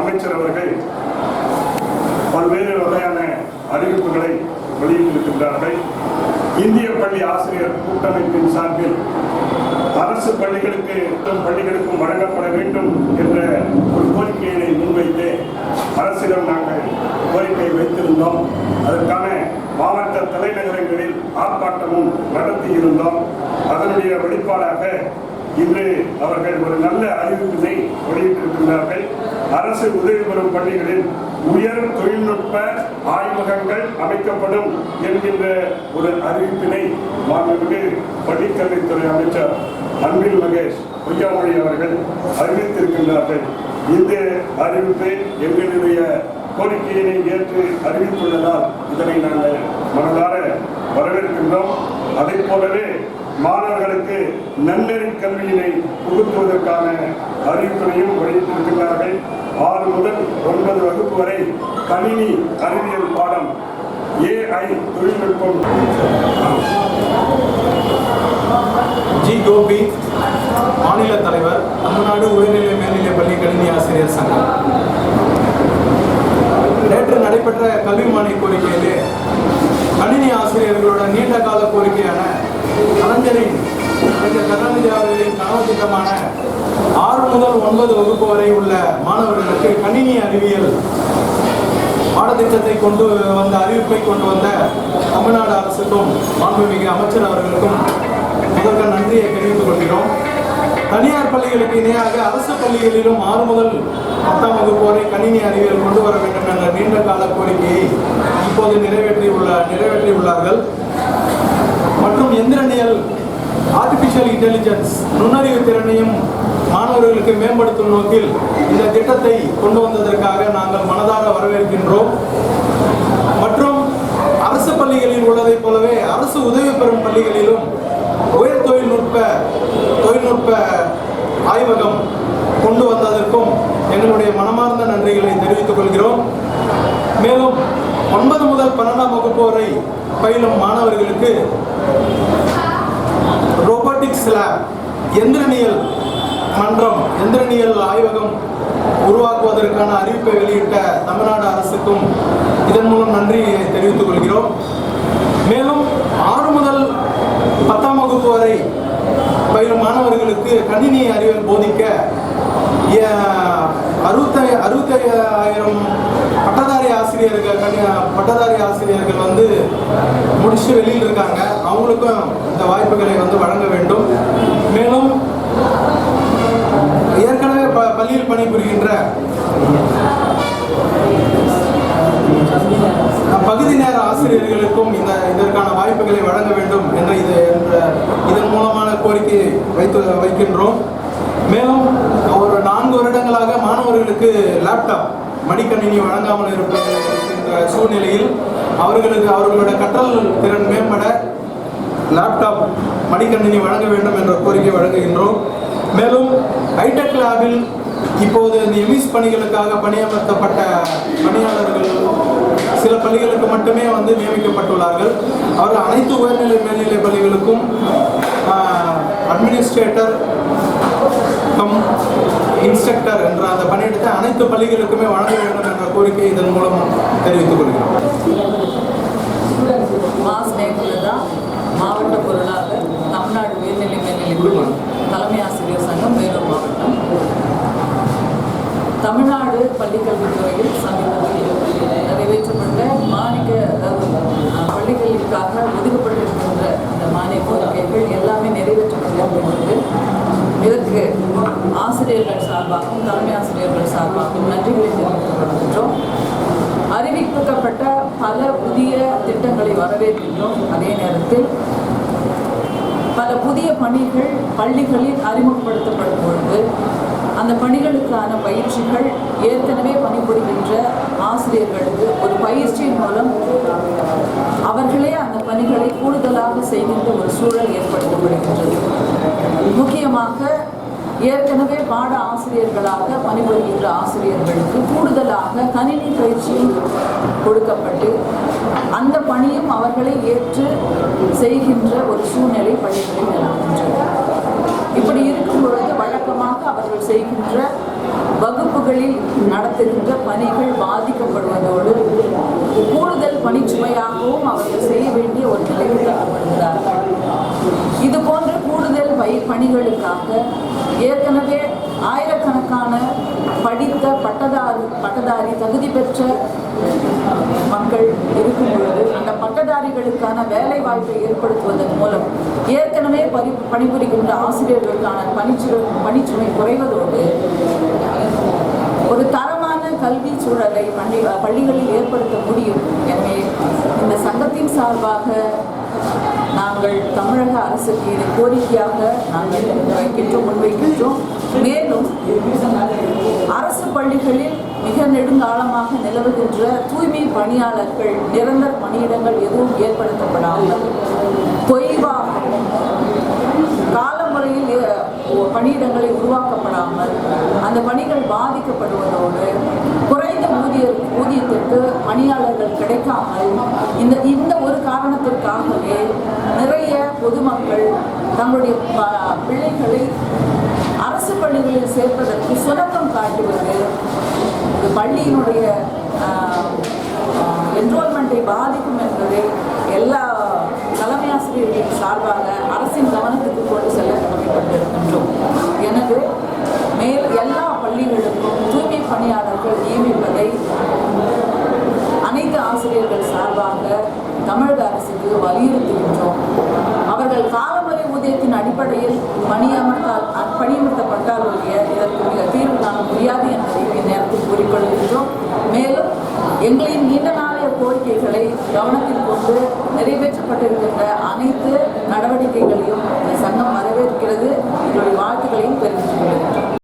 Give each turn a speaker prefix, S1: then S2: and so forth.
S1: அமைச்சர் அவர்கள் பல்வேறு வகையான அறிவிப்புகளை வெளியிட்டிருக்கின்றார்கள். இந்திய பள்ளி ஆசிரியர் கூட்டமைப்பின் சார்பில் அரசு பள்ளிகளுக்கு மற்றும் பள்ளிகளுக்கும் வழங்கப்பட வேண்டும் என்ற ஒரு கோரிக்கையினை முன்வைத்து அரசிடம் நாங்கள் கோரிக்கை வைத்திருந்தோம். அதற்கான மாவட்ட தலைநகரங்களில் ஆர்ப்பாட்டமும் நடத்தியிருந்தோம். அதனுடைய வெளிப்பாடாக இன்று அவர்கள் ஒரு நல்ல அறிவிப்பினை வெளியிட்டிருக்கின்றார்கள். அரசு உதவி பெறும் பள்ளிகளில் உயர் தொழில்நுட்ப ஆய்வகங்கள் அமைக்கப்படும் என்கின்ற ஒரு அறிவிப்பினை மாண்புமிகு பள்ளிக்கல்வித்துறை அமைச்சர் அன்பில் மகேஷ் பொய்யாமொழி அவர்கள் அறிவித்திருக்கின்றார்கள். இந்த அறிவிப்பு எங்களுடைய கோரிக்கையினை ஏற்று அறிவித்துள்ளதால் இதனை நாங்கள் மனதார வரவேற்கின்றோம். அதை போலவே மாணவர்களுக்கு நன்னெறி கல்வியினை புகுத்துவதற்கான அறிவிப்பினையும் வெளியிட்டிருக்கிறார்கள் ஆறு முதல் ஒன்பது வகுப்பு வரை கணினி அறிவியல் பாடம் ஏஐ தொழில்நுட்பம்.
S2: ஜி கோபி மாநில தலைவர் தமிழ்நாடு உயர்நிலை மேல்நிலை பள்ளி கணினி ஆசிரியர் சங்கம். நேற்று நடைபெற்ற கல்வி மானிய கோரிக்கையிலே கணினி ஆசிரியர்களோட நீண்ட கால கோரிக்கையான கலைஞரின் கலைஞர் கருணாநிதி அவர்களின் கனவு திட்டமான ஆறு முதல் ஒன்பது வகுப்பு வரை உள்ள மாணவர்களுக்கு கணினி அறிவியல் பாடத்திட்டத்தை கொண்டு வந்த அறிவிப்பை கொண்டு வந்த தமிழ்நாடு அரசுக்கும் மாண்புமிகு அமைச்சர் அவர்களுக்கும் முதற்க நன்றியை தெரிவித்துக் கொள்கிறோம். தனியார் பள்ளிகளுக்கு இணையாக அரசு பள்ளிகளிலும் ஆறு முதல் பத்தாம் வகுப்பு வரை கணினி அறிவியல் கொண்டு வர வேண்டும் என்ற நீண்ட கால கோரிக்கையை இப்போது நிறைவேற்றியுள்ள நிறைவேற்றியுள்ளார்கள் மற்றும் எந்திரனியல் ஆர்டிபிஷியல் இன்டெலிஜென்ஸ் நுண்ணறிவு திறனையும் மாணவர்களுக்கு மேம்படுத்தும் நோக்கில் இந்த திட்டத்தை கொண்டு வந்ததற்காக நாங்கள் மனதார வரவேற்கின்றோம். மற்றும் அரசு பள்ளிகளில் உள்ளதைப் போலவே அரசு உதவி பெறும் பள்ளிகளிலும் உயர் தொழில்நுட்ப தொழில்நுட்ப ஆய்வகம் கொண்டு வந்ததற்கும் எங்களுடைய மனமார்ந்த நன்றிகளை தெரிவித்துக் கொள்கிறோம். மேலும் ஒன்பது முதல் பன்னெண்டாம் வகுப்பு வரை பயிலும் மாணவர்களுக்கு ரோபோட்டிக்ஸ் லேப் எந்திரனியல் மன்றம் எந்திரனியல் ஆய்வகம் உருவாக்குவதற்கான அறிவிப்பை வெளியிட்ட தமிழ்நாடு அரசுக்கும் இதன் மூலம் நன்றியை தெரிவித்துக் கொள்கிறோம். மேலும் ஆறு முதல் பத்தாம் வகுப்பு வரை பயிலும் மாணவர்களுக்கு கணினி அறிவியல் போதிக்க அறுபத்தி அறுபத்தையாயிரம் பட்டதாரி ஆசிரியர்கள் கணி- பட்டதாரி ஆசிரியர்கள் வந்து முடிச்சு வெளியில் இருக்காங்க அவங்களுக்கும் இந்த வாய்ப்புகளை வந்து வழங்க வேண்டும். மேலும் பணியில் பணிபுரிகின்ற பகுதி நேர ஆசிரியர்களுக்கும் இந்த இதற்கான வாய்ப்புகளை வழங்க வேண்டும் என்ற இது என்ற இதன் மூலமான கோரிக்கையை வைத்து வைக்கின்றோம். மேலும் ஒரு நான்கு வருடங்களாக மாணவர்களுக்கு லேப்டாப் மடிக்கணினி வழங்காமல் இருப்பது இருக்கின்ற சூழ்நிலையில் அவர்களுக்கு அவர்களோட கற்றல் திறன் மேம்பட லேப்டாப் மடிக்கணினி வழங்க வேண்டும் என்ற கோரிக்கை வழங்குகின்றோம். மேலும் ஹைடெக் லேபில் இப்போது இந்த எமிஸ் பணிகளுக்காக பணியமர்த்தப்பட்ட பணியாளர்கள் சில பள்ளிகளுக்கு மட்டுமே வந்து நியமிக்கப்பட்டுள்ளார்கள். அவர்கள் அனைத்து உயர்நிலை மேல்நிலை பள்ளிகளுக்கும் அட்மினிஸ்ட்ரேட்டர் கம் இன்ஸ்ட்ரக்டர் என்ற அந்த பணியிடத்தை அனைத்து பள்ளிகளுக்குமே வழங்க வேண்டும் என்ற கோரிக்கை இதன் மூலம் தெரிவித்துக் கொள்கிறோம்.
S3: மாஸ் மாவட்ட பொருளாளர் தமிழ்நாடு உயர்நிலை மேல்நிலைப்பள்ளி தலைமை ஆசிரியர் சங்கம் வேலூர் மாவட்டம். தமிழ்நாடு பள்ளிக்கல்வித்துறையில் சமீபத்தில் நிறைவேற்றப்பட்ட மானிய அதாவது பள்ளிக்கல்விக்காக ஒதுக்கப்பட்டிருக்கின்ற இந்த மானிய கோரிக்கைகள் எல்லாமே நிறைவேற்றப்பட்டிருக்கிறது இதற்கு ஆசிரியர்கள் சார்பாகவும் தலைமை ஆசிரியர்கள் சார்பாகவும் நன்றிகளை தெரிவித்துக் கொள்கின்றோம். அறிவிக்கப்பட்ட பல புதிய திட்டங்களை வரவேற்கின்றோம் அதே நேரத்தில். பல புதிய பணிகள் பள்ளிகளில் அறிமுகப்படுத்தப்படும் பொழுது அந்த பணிகளுக்கான பயிற்சிகள் ஏற்கனவே பணிபுரிகின்ற ஆசிரியர்களுக்கு ஒரு பயிற்சியின் மூலம் அவர்களே அந்த பணிகளை கூடுதலாக செய்கின்ற ஒரு சூழல் ஏற்படுத்தப்படுகின்றது. முக்கியமாக ஏற்கனவே பாட ஆசிரியர்களாக பணிபுரிகின்ற ஆசிரியர்களுக்கு கூடுதலாக கணினி பயிற்சி கொடுக்கப்பட்டு அந்த பணியும் அவர்களை ஏற்று செய்கின்ற ஒரு சூழ்நிலை பணிகளை நிலவுகின்றது இப்படி இருக்கும் பொழுது வழக்கமாக அவர்கள் செய்கின்ற வகுப்புகளில் நடத்துகின்ற பணிகள் பாதிக்கப்படுவதோடு கூடுதல் பணிச்சுமையாகவும் அவர்கள் செய்ய வேண்டிய ஒரு நிலைக்கு தள்ளப்படுகிறார்கள். இது போன்ற கூடுதல் பை பணிகளுக்காக ஏற்கனவே ஆயிரக்கணக்கான படித்த பட்டதாரி பட்டதாரி தகுதி பெற்ற மக்கள் இருக்கும் பொழுது அந்த பட்டதாரிகளுக்கான வேலை வாய்ப்பை ஏற்படுத்துவதன் மூலம் ஏற்கனவே பணி பணிபுரிகின்ற ஆசிரியர்களுக்கான பணிச்சுமை பணிச்சுமை குறைவதோடு ஒரு தரமான கல்வி சூழலை பள்ளி பள்ளிகளில் ஏற்படுத்த முடியும். எனவே இந்த சங்கத்தின் சார்பாக நாங்கள் தமிழக அரசுக்கு இதை கோரிக்கையாக நாங்கள் வைக்கின்றோம் முன்வைக்கின்றோம். மேலும் அரசு பள்ளிகளில் மிக நெடுங்காலமாக நிலவுகின்ற தூய்மை பணியாளர்கள் நிரந்தர பணியிடங்கள் எதுவும் ஏற்படுத்தப்படாமல் தொய்வாகவும் காலமுறையில் பணியிடங்களை உருவாக்கப்படாமல் அந்த பணிகள் பாதிக்கப்படுவதோடு ஊதிய ஊதியத்திற்கு பணியாளர்கள் கிடைக்காமல் இந்த இந்த ஒரு காரணத்திற்காகவே நிறைய பொதுமக்கள் தங்களுடைய பிள்ளைகளை அரசு பள்ளிகளில் சேர்ப்பதற்கு சுணக்கம் காட்டுவது பள்ளியினுடைய என்ரோல்மெண்ட்டை பாதிக்கும் என்பதை எல்லா தலைமை ஆசிரியர்களின் சார்பாக அரசின் கவனத்துக்கு கொண்டு செல்ல கடமைப்பட்டிருக்கின்றோம். எனவே மேல் எல்லா பள்ளிகளுக்கும் தூய்மை பணியாளர்கள் நியமி அனைத்து ஆசிரியர்கள் சார்பாக தமிழக அரசுக்கு வலியுறுத்துகின்றோம். அவர்கள் காலமுறை ஊதியத்தின் அடிப்படையில் பணியமர்த்தால் பணியமர்த்தப்பட்டால் ஒழிய இதற்கு மிக தீர்வு காண முடியாது என்பதை இந்நேரத்தில் கூறிக்கொள்கின்றோம். மேலும் எங்களின் நீண்ட நாளைய கோரிக்கைகளை கவனத்தில் கொண்டு நிறைவேற்றப்பட்டிருக்கின்ற அனைத்து நடவடிக்கைகளையும் இந்த சங்கம் வரவேற்கிறது. இதனுடைய வாழ்த்துக்களையும் தெரிவித்துக்